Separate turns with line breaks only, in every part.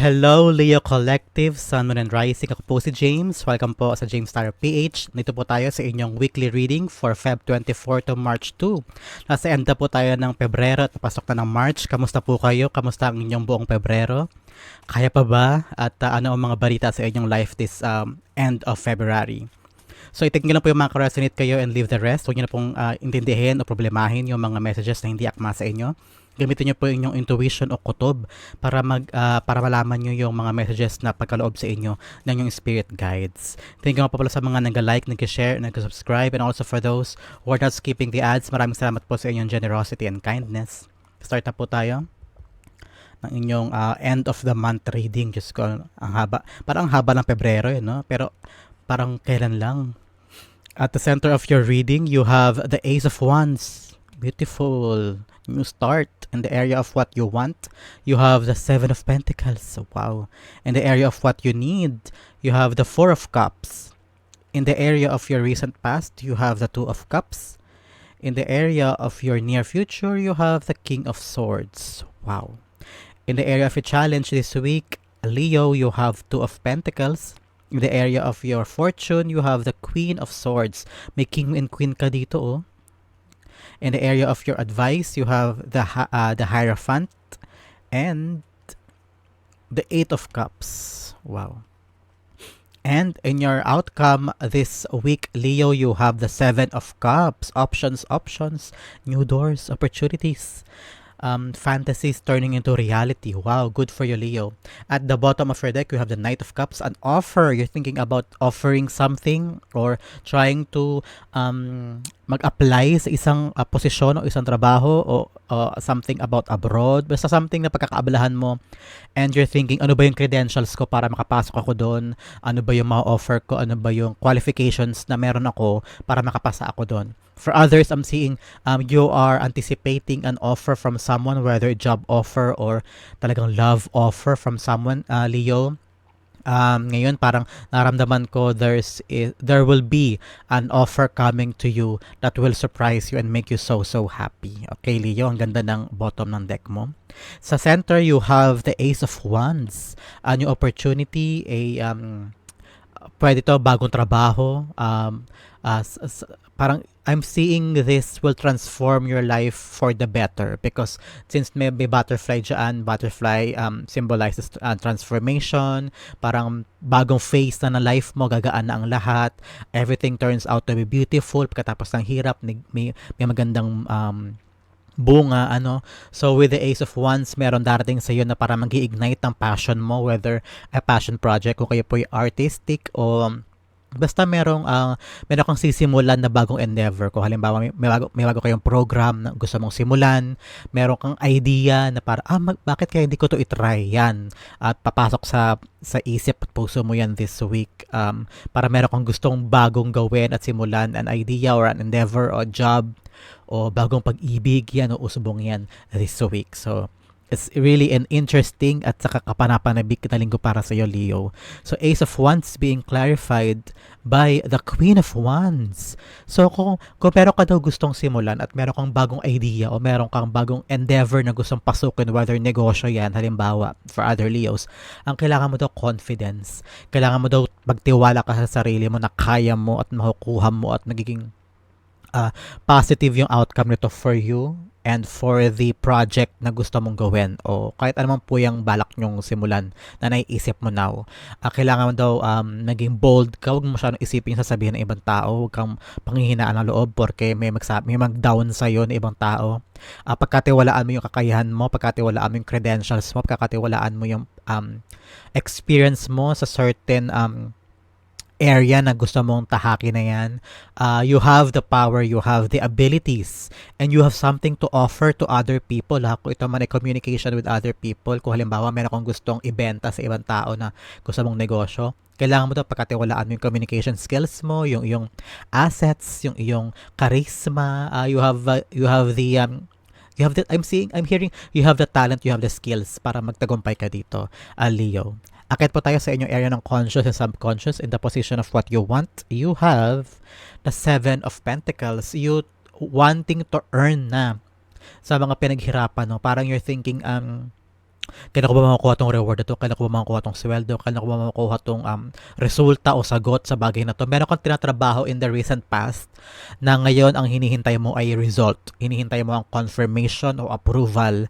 Hello, Leo Collective, Sun, Moon, and Rising. Ako po si James. Welcome po sa James Star PH. Nito po tayo sa inyong weekly reading for Feb 24 to March 2. Nasa end na po tayo ng Pebrero at pasok na ng March. Kamusta po kayo? Kamusta ang inyong buong Pebrero? Kaya pa ba? At uh, ano ang mga balita sa inyong life this um, end of February? So, itik nyo lang po yung mga resonate kayo and leave the rest. Huwag nyo na pong uh, intindihin o problemahin yung mga messages na hindi akma sa inyo gamitin niyo po yung intuition o kutob para mag uh, para malaman niyo yung mga messages na pagkaloob sa inyo ng yung spirit guides. Thank you po pala sa mga nag-like, nag-share, nag-subscribe and also for those who are not skipping the ads. Maraming salamat po sa inyong generosity and kindness. Start na po tayo ng inyong uh, end of the month reading. Diyos ko, ang haba. Parang ang haba ng Pebrero, yun, no? Pero parang kailan lang. At the center of your reading, you have the Ace of Wands. Beautiful. New start in the area of what you want, you have the Seven of Pentacles. Wow. In the area of what you need, you have the Four of Cups. In the area of your recent past, you have the Two of Cups. In the area of your near future, you have the King of Swords. Wow. In the area of a challenge this week, Leo, you have Two of Pentacles. In the area of your fortune, you have the Queen of Swords. May King and Queen ka dito, oh. In the area of your advice, you have the uh, the Hierophant and the Eight of Cups. Wow. And in your outcome this week, Leo, you have the Seven of Cups. Options, options, new doors, opportunities um, fantasies turning into reality. Wow, good for you, Leo. At the bottom of your deck, you have the Knight of Cups, an offer. You're thinking about offering something or trying to um, mag-apply sa isang uh, posisyon o isang trabaho o uh, something about abroad. Basta something na pagkakaabalahan mo and you're thinking, ano ba yung credentials ko para makapasok ako doon? Ano ba yung ma-offer ko? Ano ba yung qualifications na meron ako para makapasa ako doon? For others, I'm seeing um, you are anticipating an offer from someone, whether job offer or talagang love offer from someone, uh, Leo. Um, ngayon parang naramdaman ko there's there will be an offer coming to you that will surprise you and make you so so happy. Okay, Leo, ang ganda ng bottom ng deck mo. Sa center, you have the Ace of Wands. A new opportunity, a um, pwede to bagong trabaho, um, uh, parang I'm seeing this will transform your life for the better because since may, may butterfly dyan, butterfly um, symbolizes uh, transformation, parang bagong phase na ng life mo, gagaan na ang lahat, everything turns out to be beautiful, pagkatapos ng hirap, may, may, magandang um, bunga, ano. So, with the Ace of Wands, meron darating sa iyo na para mag-ignite ng passion mo, whether a passion project, kung kayo po ay artistic o Basta merong uh, meron kang sisimulan na bagong endeavor. Kung halimbawa may, may, bago, may bago kayong program na gusto mong simulan, meron kang idea na para, ah, mag, bakit kaya hindi ko to itry yan? At papasok sa sa isip at puso mo yan this week um, para meron kang gustong bagong gawin at simulan an idea or an endeavor or job o bagong pag-ibig yan o usubong yan this week. So, It's really an interesting at saka kapanapanabik na linggo para sa iyo, Leo. So, Ace of Wands being clarified by the Queen of Wands. So, kung, kung meron ka daw gustong simulan at meron kang bagong idea o meron kang bagong endeavor na gustong pasukin, whether negosyo yan, halimbawa, for other Leos, ang kailangan mo daw confidence. Kailangan mo daw magtiwala ka sa sarili mo na kaya mo at makukuha mo at nagiging uh, positive yung outcome nito for you and for the project na gusto mong gawin o kahit anumang po yung balak nyong simulan na naiisip mo now. Uh, kailangan mo daw um, naging bold ka, huwag mo masyadong isipin yung sasabihin ng ibang tao, huwag kang panghihinaan ng loob porque may, magsabi, may mag-down sa'yo ng ibang tao. Uh, pagkatiwalaan mo yung kakayahan mo, pagkatiwalaan mo yung credentials mo, pagkatiwalaan mo yung um, experience mo sa certain um, area na gusto mong tahaki na yan, uh, you have the power, you have the abilities, and you have something to offer to other people. Ha? Kung ito man ay communication with other people, kung halimbawa meron kang gustong ibenta sa ibang tao na gusto mong negosyo, kailangan mo daw pagkatiwalaan mo yung communication skills mo, yung yung assets, yung yung charisma, uh, you have uh, you have the um, you have the I'm seeing I'm hearing you have the talent, you have the skills para magtagumpay ka dito, uh, Leo. Akit po tayo sa inyong area ng conscious and subconscious in the position of what you want. You have the Seven of Pentacles. You wanting to earn na sa mga pinaghirapan. No? Parang you're thinking, um, kailan ko ba makukuha tong reward na to, kailan ko ba makukuha tong sweldo, kailan ko ba makukuha tong um, resulta o sagot sa bagay na to. Meron kang tinatrabaho in the recent past na ngayon ang hinihintay mo ay result. Hinihintay mo ang confirmation o approval.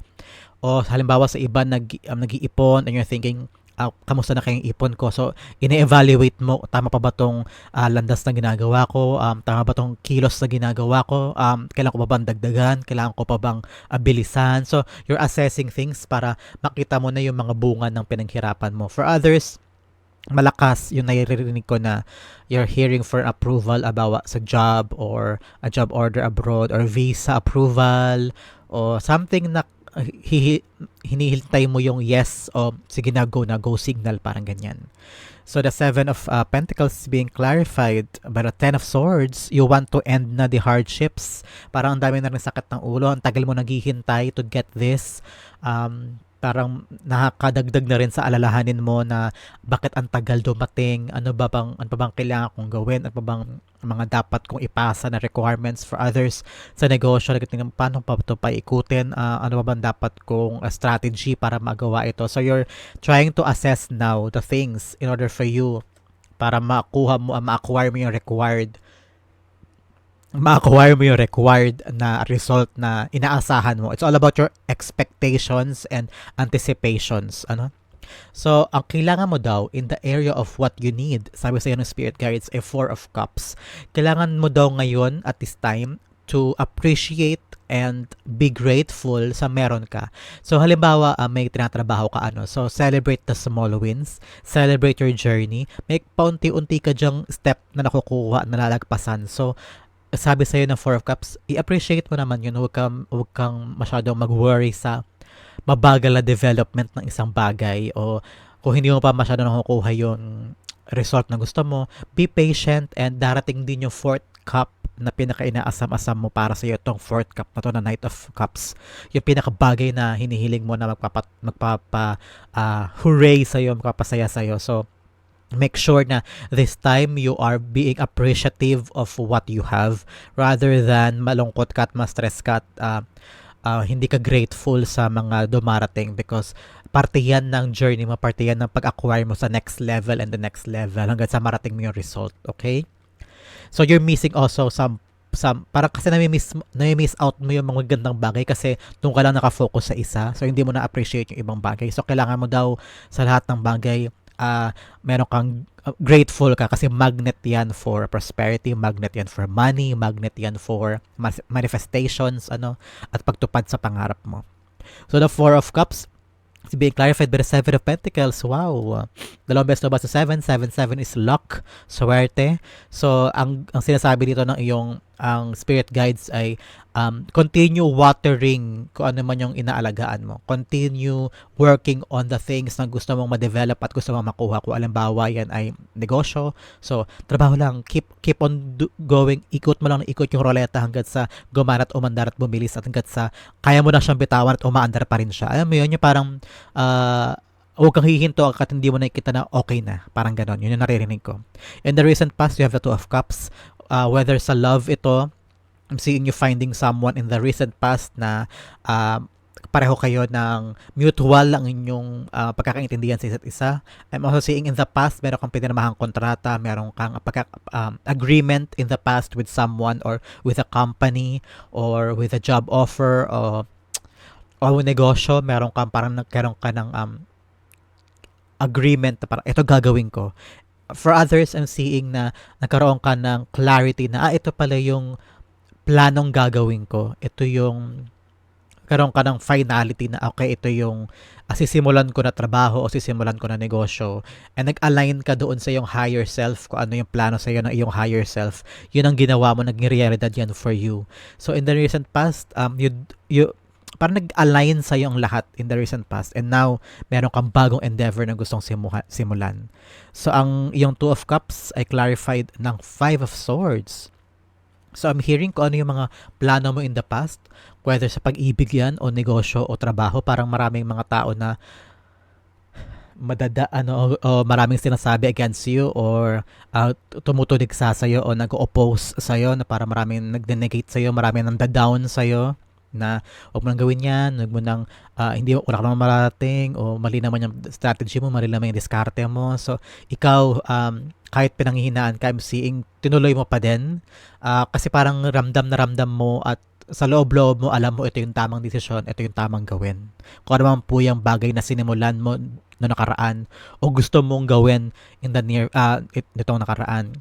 O halimbawa sa iba nag, um, nag-iipon and you're thinking, ah, kamusta na kayong ipon ko. So, ine-evaluate mo, tama pa ba tong ah, landas na ginagawa ko? Um, tama ba tong kilos na ginagawa ko? Um, kailangan ko pa bang dagdagan? Kailangan ko pa bang ah, bilisan? So, you're assessing things para makita mo na yung mga bunga ng pinaghirapan mo. For others, malakas yung naririnig ko na you're hearing for approval about sa job or a job order abroad or visa approval or something na uh, hinihintay mo yung yes o sige na go na go signal parang ganyan. So the seven of uh, pentacles being clarified by the ten of swords. You want to end na the hardships. Parang ang dami na rin sakit ng ulo. Ang tagal mo naghihintay to get this. Um, parang nakakadagdag na rin sa alalahanin mo na bakit ang tagal dumating, ano ba bang, ano ba bang kailangan kong gawin, ano ba bang mga dapat kong ipasa na requirements for others sa negosyo, nagtingin paano pa ito paikutin, uh, ano ba bang dapat kong uh, strategy para magawa ito. So you're trying to assess now the things in order for you para makuha mo, uh, ma-acquire mo yung required ma-acquire mo yung required na result na inaasahan mo. It's all about your expectations and anticipations. Ano? So, ang kailangan mo daw in the area of what you need, sabi sa ng Spirit Guides, a Four of Cups. Kailangan mo daw ngayon at this time to appreciate and be grateful sa meron ka. So halimbawa, uh, may tinatrabaho ka ano. So celebrate the small wins, celebrate your journey. May paunti-unti ka dyang step na nakukuha, nalalagpasan. So sabi sa'yo ng Four of Cups, i-appreciate mo naman yun. Huwag kang, huwag kang masyadong mag-worry sa mabagal na development ng isang bagay o kung hindi mo pa masyado nakukuha yung result na gusto mo, be patient and darating din yung fourth cup na pinaka-inaasam-asam mo para sa iyo itong fourth cup na to na Knight of Cups. Yung pinaka-bagay na hinihiling mo na magpapa, magpapa uh, hooray sa iyo, magpapasaya sa iyo. So, make sure na this time you are being appreciative of what you have rather than malungkot ka at ma-stress ka at uh, uh, hindi ka grateful sa mga dumarating because parte yan ng journey mo, parte yan ng pag-acquire mo sa next level and the next level hanggang sa marating mo yung result, okay? So you're missing also some some para kasi nami-miss nami-miss out mo yung mga gandang bagay kasi doon ka lang nakafocus sa isa so hindi mo na appreciate yung ibang bagay so kailangan mo daw sa lahat ng bagay uh, meron kang uh, grateful ka kasi magnet yan for prosperity, magnet yan for money, magnet yan for manifestations, ano, at pagtupad sa pangarap mo. So the Four of Cups, is being clarified by the Seven of Pentacles. Wow. Dalawang na ba sa 7? 7, 7 is luck, swerte. So, ang, ang sinasabi dito ng iyong ang spirit guides ay um, continue watering kung ano man yung inaalagaan mo. Continue working on the things na gusto mong ma-develop at gusto mong makuha. Kung alimbawa yan ay negosyo. So, trabaho lang. Keep, keep on do- going. Ikot mo lang ikot yung roleta hanggat sa gumana at umandar at bumilis at hanggat sa kaya mo na siyang bitawan at umaandar pa rin siya. Alam mo yun, yung parang uh, huwag kang hihinto at hindi mo nakikita na okay na. Parang ganon. Yun yung naririnig ko. In the recent past, you have the Two of Cups uh, whether sa love ito, I'm seeing you finding someone in the recent past na uh, pareho kayo ng mutual ang inyong uh, pagkakaintindihan sa isa't isa. I'm also seeing in the past, meron kang pinirmahang kontrata, meron kang pagka, um, agreement in the past with someone or with a company or with a job offer or o negosyo, meron kang parang nagkaroon ka ng um, agreement na parang ito gagawin ko for others, I'm seeing na nagkaroon ka ng clarity na, ah, ito pala yung planong gagawin ko. Ito yung karoon ka ng finality na okay, ito yung uh, sisimulan ko na trabaho o sisimulan ko na negosyo. And nag-align ka doon sa iyong higher self kung ano yung plano sa iyo ng iyong higher self. Yun ang ginawa mo naging realidad yan for you. So in the recent past um you you parang nag-align sa ang lahat in the recent past and now meron kang bagong endeavor na gustong simuha, simulan. So ang yung Two of Cups ay clarified ng Five of Swords. So I'm hearing ko ano yung mga plano mo in the past, whether sa pag-ibig yan o negosyo o trabaho, parang maraming mga tao na madada ano o, o maraming sinasabi against you or uh, tumutulig sa sayo o nag-oppose sa iyo na para maraming nag-negate sa iyo, maraming nang down sa iyo na huwag mo nang gawin yan, huwag mo nang, ah, hindi, wala ka naman marating, o mali naman yung strategy mo, mali naman yung diskarte mo. So, ikaw, um, kahit pinanghihinaan ka, I'm seeing, tinuloy mo pa din. Ah, kasi parang ramdam na ramdam mo at sa loob-loob mo, alam mo ito yung tamang desisyon, ito yung tamang gawin. Kung ano man po yung bagay na sinimulan mo no nakaraan o gusto mong gawin in the near, uh, it, nakaraan.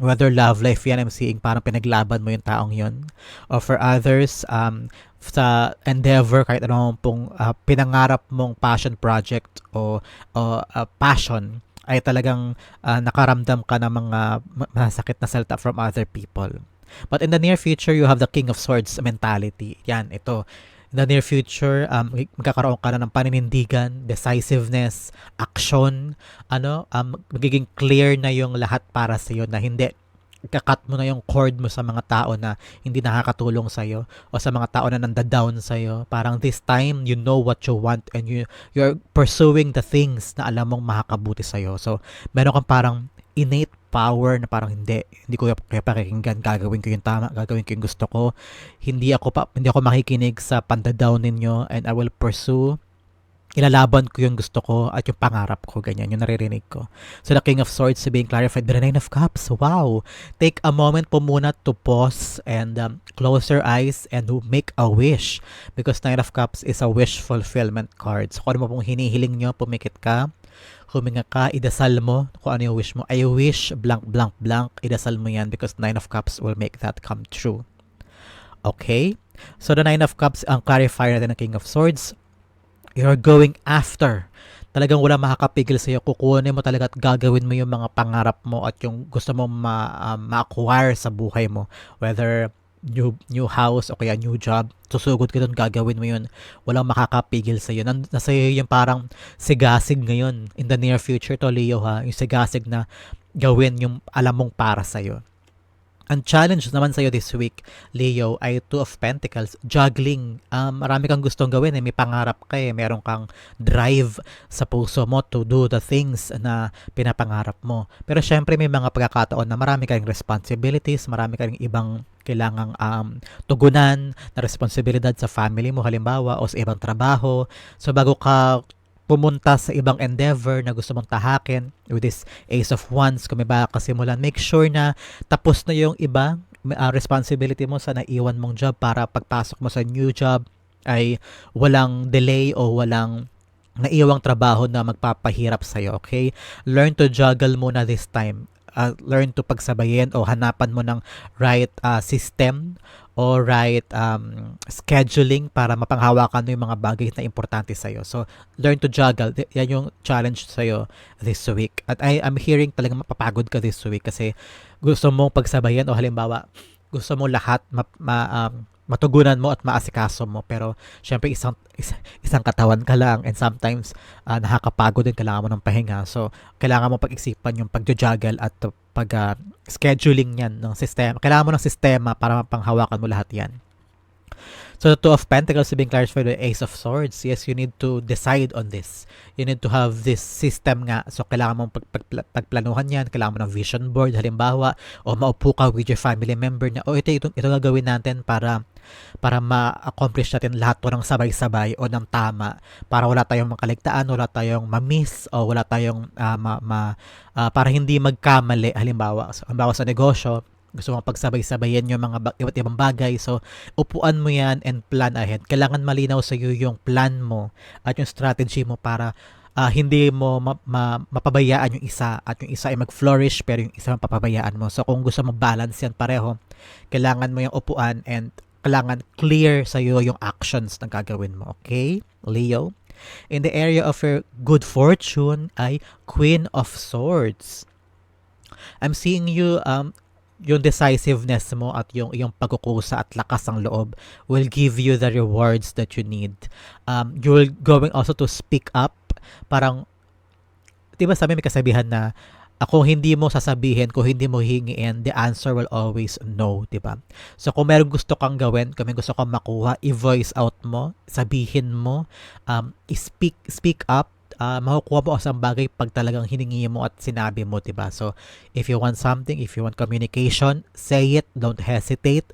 Whether love life yan, I'm seeing parang pinaglaban mo yung taong yon Or for others, um, sa endeavor, kahit ano pong uh, pinangarap mong passion project o, o uh, passion, ay talagang uh, nakaramdam ka ng mga masakit na salta from other people. But in the near future, you have the King of Swords mentality. Yan, ito. In the near future, um, magkakaroon ka na ng paninindigan, decisiveness, action, ano, um, magiging clear na yung lahat para sa iyo na hindi kakat mo na yung cord mo sa mga tao na hindi nakakatulong sa iyo o sa mga tao na nanda-down sa iyo. Parang this time you know what you want and you you're pursuing the things na alam mong makakabuti sa iyo. So, meron kang parang innate power na parang hindi hindi ko kaya pakikinggan gagawin ko yung tama gagawin ko yung gusto ko hindi ako pa hindi ako makikinig sa pandadown ninyo and I will pursue ilalaban ko yung gusto ko at yung pangarap ko, ganyan, yung naririnig ko. So, the King of Swords being clarified, the Nine of Cups, wow! Take a moment po muna to pause and um, close your eyes and make a wish because Nine of Cups is a wish fulfillment card. So, kung ano mo pong hinihiling nyo, pumikit ka, huminga ka, idasal mo kung ano yung wish mo. I wish blank, blank, blank. Idasal mo yan because Nine of Cups will make that come true. Okay? So, the Nine of Cups, ang clarifier natin ng King of Swords, you're going after. Talagang wala makakapigil sa'yo. Kukunin mo talaga at gagawin mo yung mga pangarap mo at yung gusto mo ma, uh, ma-acquire sa buhay mo. Whether new new house o kaya new job, susugod ka doon, gagawin mo yun. Walang makakapigil sa iyo. Nasa iyo yung parang sigasig ngayon in the near future to Leo ha, yung sigasig na gawin yung alam mong para sa iyo. Ang challenge naman sa'yo this week, Leo, ay Two of Pentacles, juggling. Um, marami kang gustong gawin, eh. may pangarap ka eh, meron kang drive sa puso mo to do the things na pinapangarap mo. Pero syempre may mga pagkakataon na marami kang responsibilities, marami kang ibang kailangang um, tugunan na responsibilidad sa family mo halimbawa o sa ibang trabaho. So bago ka pumunta sa ibang endeavor na gusto mong tahakin with this Ace of Wands, kung may baka kasimulan, make sure na tapos na yung iba uh, responsibility mo sa naiwan mong job para pagpasok mo sa new job ay walang delay o walang naiwang trabaho na magpapahirap sa'yo, okay? Learn to juggle muna this time. Uh, learn to pagsabayin o hanapan mo ng right uh, system o right um, scheduling para mapanghawakan mo yung mga bagay na importante sa'yo. So, learn to juggle. Yan yung challenge sa'yo this week. At I, I'm hearing talagang mapapagod ka this week kasi gusto mong pagsabayan o halimbawa, gusto mo lahat ma, ma, um, matugunan mo at maasikaso mo pero syempre isang isang katawan ka lang and sometimes uh, nakakapagod din kailangan mo ng pahinga so kailangan mo pag-isipan yung pag-juggle at pag uh, scheduling niyan ng sistema kailangan mo ng sistema para mapanghawakan mo lahat yan So the Two of Pentacles being clarified by Ace of Swords. Yes, you need to decide on this. You need to have this system nga. So kailangan mong pag, pag, pagplanuhan yan. Kailangan mo ng vision board halimbawa o maupo ka with your family member na o ito, ito, ito gagawin natin para para ma-accomplish natin lahat to ng sabay-sabay o ng tama para wala tayong makaligtaan, wala tayong ma-miss o wala tayong uh, ma, ma, uh, para hindi magkamali halimbawa, halimbawa sa negosyo gusto mong pagsabay-sabayan yung mga iba't ibang bagay. So, upuan mo yan and plan ahead. Kailangan malinaw sa iyo yung plan mo at yung strategy mo para uh, hindi mo ma- ma- mapabayaan yung isa at yung isa ay mag-flourish pero yung isa mapapabayaan mo. So, kung gusto mo balance yan pareho, kailangan mo yung upuan and kailangan clear sa iyo yung actions na gagawin mo. Okay? Leo? In the area of your good fortune ay Queen of Swords. I'm seeing you um yung decisiveness mo at yung yung pagkukusa at lakas ng loob will give you the rewards that you need. Um, you're going also to speak up. Parang, di ba sabi may kasabihan na kung hindi mo sasabihin, kung hindi mo hingiin, the answer will always no, di ba? So kung meron gusto kang gawin, kung may gusto kang makuha, i-voice out mo, sabihin mo, um, speak speak up uh, makukuha mo ang bagay pag talagang hiningi mo at sinabi mo, 'di ba? So, if you want something, if you want communication, say it, don't hesitate.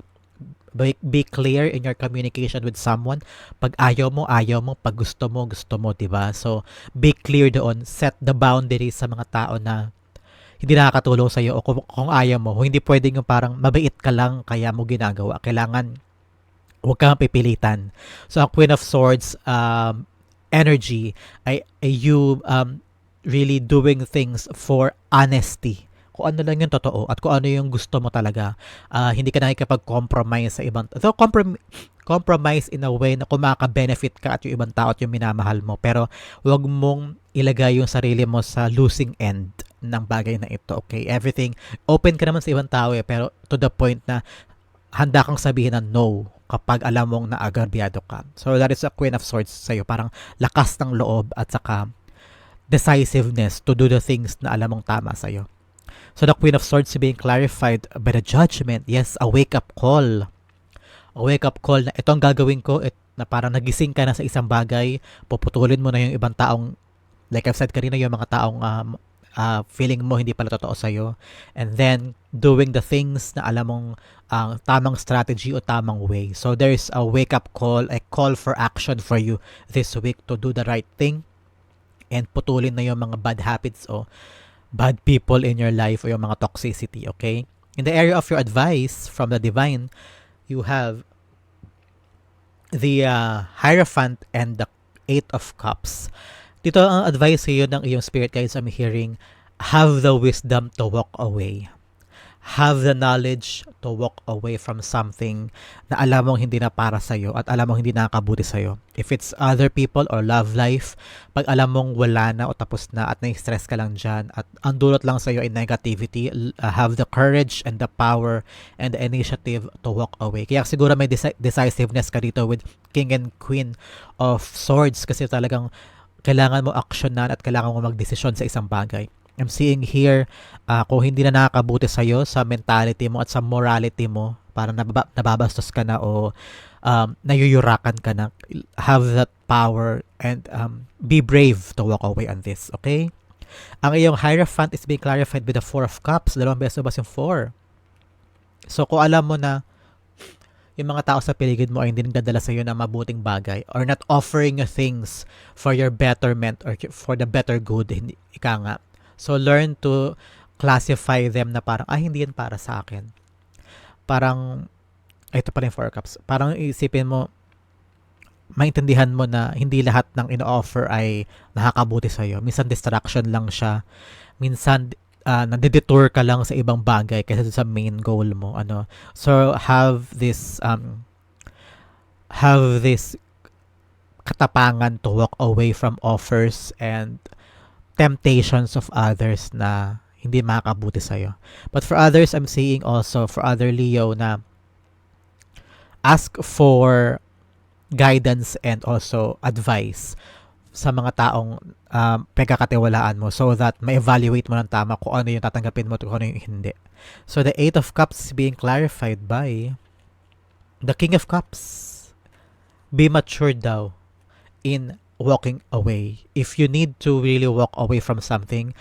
Be, be clear in your communication with someone. Pag ayaw mo, ayaw mo. Pag gusto mo, gusto mo, 'di ba? So, be clear doon. Set the boundaries sa mga tao na hindi nakakatulong sa iyo o kung, kung ayaw mo. Hindi pwedeng yung parang mabait ka lang kaya mo ginagawa. Kailangan huwag kang pipilitan. So, ang Queen of Swords um, energy ay, ay you um, really doing things for honesty kung ano lang yung totoo at kung ano yung gusto mo talaga. Ah, hindi ka nakikipag-compromise sa ibang though comprom- compromise in a way na kumaka-benefit ka at yung ibang tao at yung minamahal mo. Pero wag mong ilagay yung sarili mo sa losing end ng bagay na ito. Okay? Everything, open ka naman sa ibang tao eh, pero to the point na handa kang sabihin na no kapag alam mong naagarbyado ka. So that is a Queen of Swords sa'yo. Parang lakas ng loob at saka decisiveness to do the things na alam mong tama sa'yo. So the Queen of Swords being clarified by the judgment. Yes, a wake-up call. A wake-up call na ito ang gagawin ko it, na parang nagising ka na sa isang bagay, puputulin mo na yung ibang taong like I've said kanina yung mga taong um, uh, feeling mo hindi pala totoo sa'yo. And then, doing the things na alam mong ang uh, tamang strategy o tamang way. So, there's a wake-up call, a call for action for you this week to do the right thing and putulin na yung mga bad habits o bad people in your life or yung mga toxicity, okay? In the area of your advice from the divine, you have the uh, Hierophant and the Eight of Cups. Dito ang advice sa iyo ng iyong spirit guides I'm hearing, have the wisdom to walk away have the knowledge to walk away from something na alam mong hindi na para sa'yo at alam mong hindi nakakabuti sa'yo. If it's other people or love life, pag alam mong wala na o tapos na at na-stress ka lang dyan at ang dulot lang sa'yo ay negativity, uh, have the courage and the power and the initiative to walk away. Kaya siguro may deci- decisiveness ka dito with King and Queen of Swords kasi talagang kailangan mo aksyonan at kailangan mo magdesisyon sa isang bagay. I'm seeing here, uh, kung hindi na nakakabuti sa'yo sa mentality mo at sa morality mo, parang nababa, nababastos ka na o um, nayuyurakan ka na, have that power and um, be brave to walk away on this, okay? Ang iyong Hierophant is being clarified with the Four of Cups. Dalawang beses ba yung Four? So, kung alam mo na yung mga tao sa paligid mo ay hindi nagdadala sa iyo ng mabuting bagay or not offering you things for your betterment or for the better good, hindi, ika nga, So, learn to classify them na parang, ah, hindi yan para sa akin. Parang, ito pa rin four cups. Parang isipin mo, maintindihan mo na hindi lahat ng ino-offer ay nakakabuti sa'yo. Minsan distraction lang siya. Minsan uh, nadidetour ka lang sa ibang bagay kaysa sa main goal mo. Ano? So have this um have this katapangan to walk away from offers and temptations of others na hindi makakabuti sa'yo. But for others, I'm seeing also for other Leo na ask for guidance and also advice sa mga taong um, pagkakatiwalaan mo so that ma-evaluate mo ng tama kung ano yung tatanggapin mo at kung ano yung hindi. So the Eight of Cups being clarified by the King of Cups. Be mature daw in walking away. If you need to really walk away from something,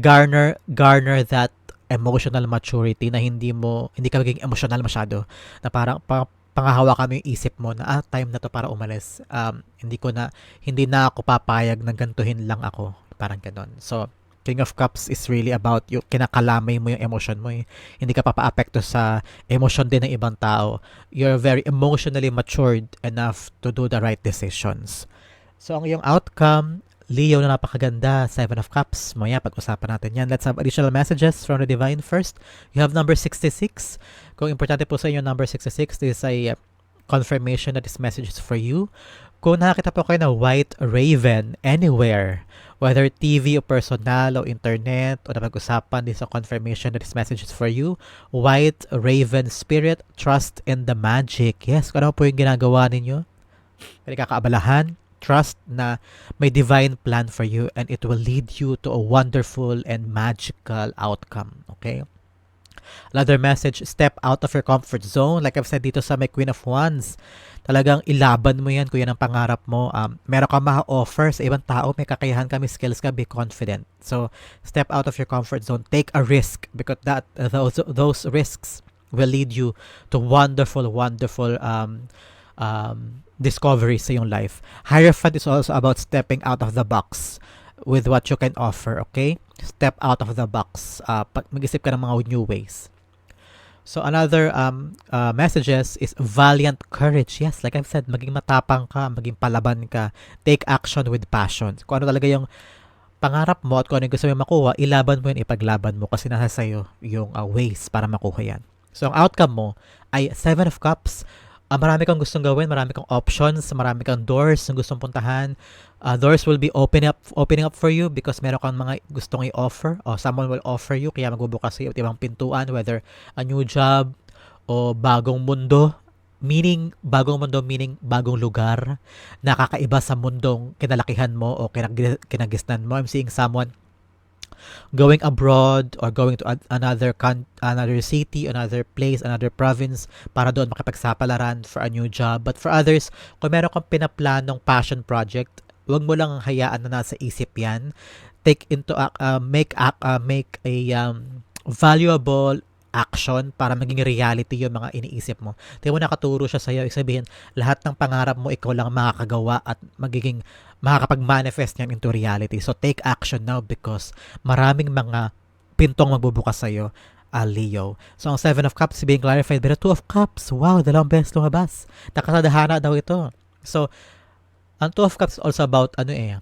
garner garner that emotional maturity na hindi mo hindi ka maging emotional masyado na parang pa, pangahawakan mo yung isip mo na ah time na to para umalis um hindi ko na hindi na ako papayag na gantuhin lang ako parang ganoon so King of Cups is really about yung kinakalamay mo yung emotion mo. Eh. Hindi ka papaapekto sa emotion din ng ibang tao. You're very emotionally matured enough to do the right decisions. So, ang iyong outcome, Leo na napakaganda, Seven of Cups. Maya, pag-usapan natin yan. Let's have additional messages from the Divine first. You have number 66. Kung importante po sa inyo number 66, this is a uh, confirmation that this message is for you. Kung nakakita po kayo na white raven anywhere, whether TV o personal o internet o napag-usapan, this is a confirmation that this message is for you. White raven spirit, trust in the magic. Yes, kung ano po yung ginagawa ninyo, pwede kakaabalahan, trust na may divine plan for you and it will lead you to a wonderful and magical outcome. Okay? Another message, step out of your comfort zone. Like I've said dito sa my Queen of Wands, talagang ilaban mo yan kung yan ang pangarap mo. Um, meron ka ma-offer sa ibang tao, may kakayahan ka, may skills ka, be confident. So, step out of your comfort zone. Take a risk because that those, those risks will lead you to wonderful, wonderful um, um, discoveries sa iyong life. Hierophant is also about stepping out of the box with what you can offer, okay? Step out of the box. Uh, mag-isip ka ng mga new ways. So another um, uh, messages is valiant courage. Yes, like I've said, maging matapang ka, maging palaban ka. Take action with passion. Kung ano talaga yung pangarap mo at kung ano yung gusto mo makuha, ilaban mo yun, ipaglaban mo kasi nasa sa'yo yung uh, ways para makuha yan. So ang outcome mo ay Seven of Cups. Uh, marami kang gustong gawin, marami kang options, marami kang doors na gustong puntahan. Uh, doors will be opening up opening up for you because meron kang mga gustong i-offer o someone will offer you. Kaya magbubukas sa iyo ibang pintuan whether a new job o bagong mundo. Meaning bagong mundo meaning bagong lugar. Nakakaiba sa mundong kinalakihan mo o kinag- kinagisnan mo. I'm seeing someone going abroad or going to another con- another city, another place, another province para doon makipagsapalaran for a new job. But for others, kung meron kang pinaplanong passion project, wag mo lang hayaan na nasa isip 'yan. Take into uh, make uh, make a um, valuable action para maging reality yung mga iniisip mo. Di mo nakaturo siya sa iyo, sabihin, lahat ng pangarap mo ikaw lang makakagawa at magiging makakapag-manifest niyan into reality. So take action now because maraming mga pintong magbubukas sa iyo, uh, Leo. So ang Seven of Cups being clarified the Two of Cups. Wow, dalawang beses lumabas. Nakasadahana daw ito. So, ang Two of Cups also about ano eh,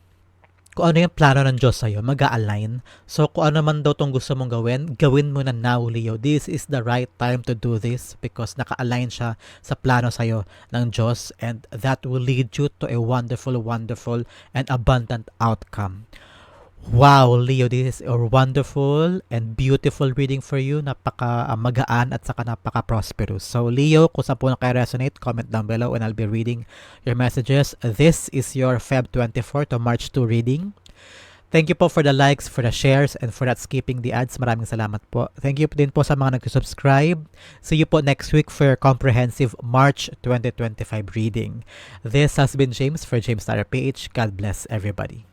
kung ano yung plano ng Diyos sa'yo, mag align So, kung ano man daw itong gusto mong gawin, gawin mo na now, Leo. This is the right time to do this because naka-align siya sa plano sa'yo ng Diyos and that will lead you to a wonderful, wonderful, and abundant outcome. Wow, Leo, this is a wonderful and beautiful reading for you. Napaka uh, magaan at saka napaka prosperous. So, Leo, kung saan po na kayo resonate, comment down below and I'll be reading your messages. This is your Feb 24 to March 2 reading. Thank you po for the likes, for the shares, and for that skipping the ads. Maraming salamat po. Thank you din po sa mga nag-subscribe. See you po next week for your comprehensive March 2025 reading. This has been James for James Star PH. God bless everybody.